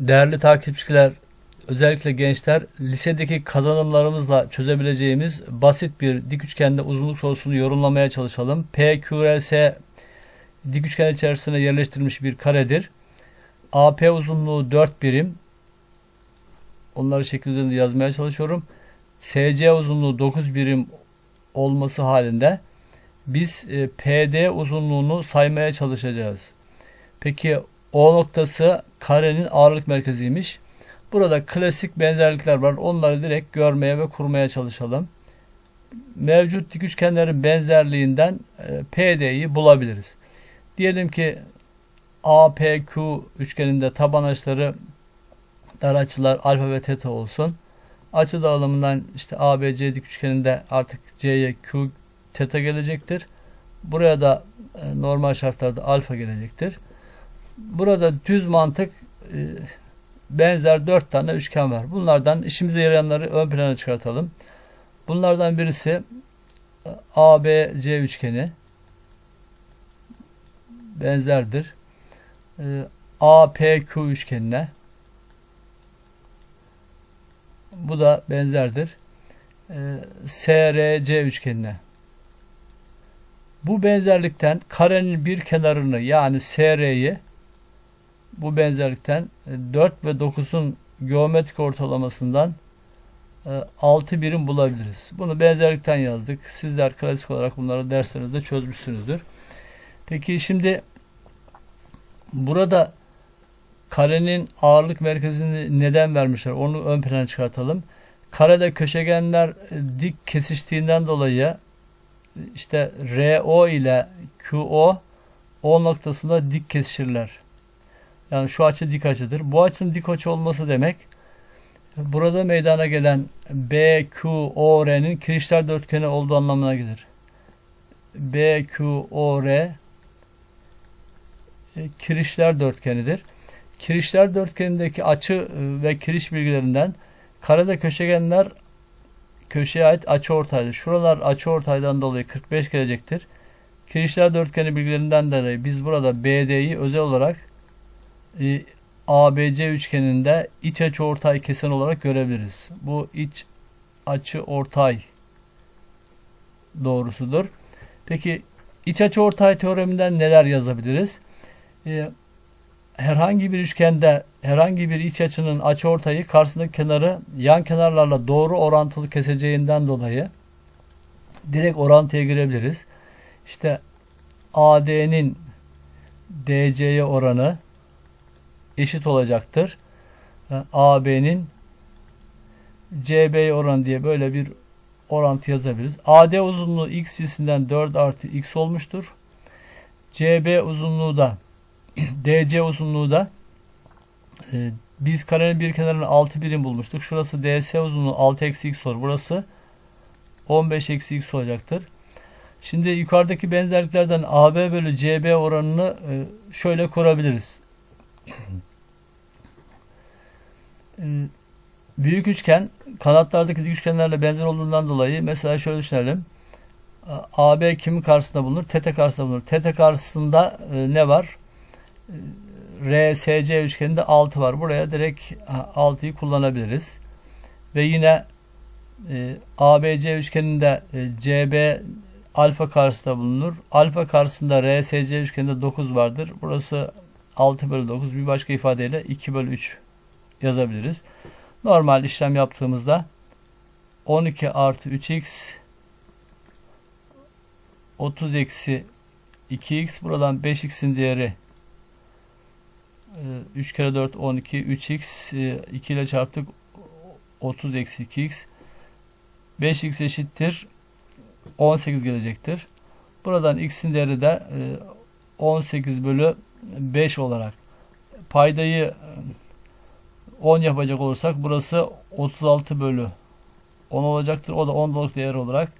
Değerli takipçiler, özellikle gençler, lisedeki kazanımlarımızla çözebileceğimiz basit bir dik üçgende uzunluk sorusunu yorumlamaya çalışalım. PQRS dik üçgen içerisine yerleştirilmiş bir karedir. AP uzunluğu 4 birim. Onları şekil üzerinde yazmaya çalışıyorum. SC uzunluğu 9 birim olması halinde biz e, PD uzunluğunu saymaya çalışacağız. Peki O noktası karenin ağırlık merkeziymiş. Burada klasik benzerlikler var. Onları direkt görmeye ve kurmaya çalışalım. Mevcut dik üçgenlerin benzerliğinden e, PD'yi bulabiliriz. Diyelim ki APQ üçgeninde taban açıları dar açılar alfa ve teta olsun. Açı dağılımından işte ABC dik üçgeninde artık C'ye Q teta gelecektir. Buraya da e, normal şartlarda alfa gelecektir. Burada düz mantık e, benzer dört tane üçgen var. Bunlardan işimize yarayanları ön plana çıkartalım. Bunlardan birisi e, ABC üçgeni benzerdir. E, APQ üçgenine bu da benzerdir. E, SRC üçgenine. Bu benzerlikten karenin bir kenarını yani SR'yi bu benzerlikten 4 ve 9'un geometrik ortalamasından 6 birim bulabiliriz. Bunu benzerlikten yazdık. Sizler klasik olarak bunları derslerinizde çözmüşsünüzdür. Peki şimdi burada karenin ağırlık merkezini neden vermişler? Onu ön plana çıkartalım. Karede köşegenler dik kesiştiğinden dolayı işte RO ile QO O noktasında dik kesişirler. Yani şu açı dik açıdır. Bu açının dik açı olması demek burada meydana gelen BQOR'nin kirişler dörtgeni olduğu anlamına gelir. BQOR e, kirişler dörtgenidir. Kirişler dörtgenindeki açı e, ve kiriş bilgilerinden karede köşegenler köşeye ait açı ortaydır. Şuralar açı ortaydan dolayı 45 gelecektir. Kirişler dörtgeni bilgilerinden dolayı biz burada BD'yi özel olarak e, ABC üçgeninde iç açı ortay kesen olarak görebiliriz. Bu iç açı ortay doğrusudur. Peki iç açı ortay teoreminden neler yazabiliriz? Ee, herhangi bir üçgende herhangi bir iç açının açı ortayı karşısındaki kenarı yan kenarlarla doğru orantılı keseceğinden dolayı direkt orantıya girebiliriz. İşte AD'nin DC'ye oranı eşit olacaktır. AB'nin CB'ye oranı diye böyle bir orantı yazabiliriz. AD uzunluğu x cinsinden 4 artı x olmuştur. CB uzunluğu da DC uzunluğu da e, biz karenin bir kenarını 6 birim bulmuştuk. Şurası DS uzunluğu 6 eksi x olur. Burası 15 eksi x olacaktır. Şimdi yukarıdaki benzerliklerden AB bölü CB oranını e, şöyle kurabiliriz. E, büyük üçgen kanatlardaki dik üçgenlerle benzer olduğundan dolayı mesela şöyle düşünelim. AB kimin karşısında bulunur? TT karşısında bulunur. TT karşısında e, ne var? RSC üçgeninde 6 var. Buraya direkt 6'yı kullanabiliriz. Ve yine e, ABC üçgeninde e, CB alfa karşısında bulunur. Alfa karşısında RSC üçgeninde 9 vardır. Burası 6 bölü 9 bir başka ifadeyle 2 bölü 3 yazabiliriz. Normal işlem yaptığımızda 12 artı 3x 30 eksi 2x buradan 5x'in değeri 3 kere 4 12 3x 2 ile çarptık 30 eksi 2x 5x eşittir 18 gelecektir. Buradan x'in değeri de 18 bölü 5 olarak paydayı 10 yapacak olursak burası 36 bölü 10 olacaktır. O da 10'luk değer olarak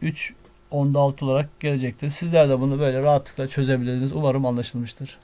3 onda 6 olarak gelecektir. Sizler de bunu böyle rahatlıkla çözebilirsiniz. Umarım anlaşılmıştır.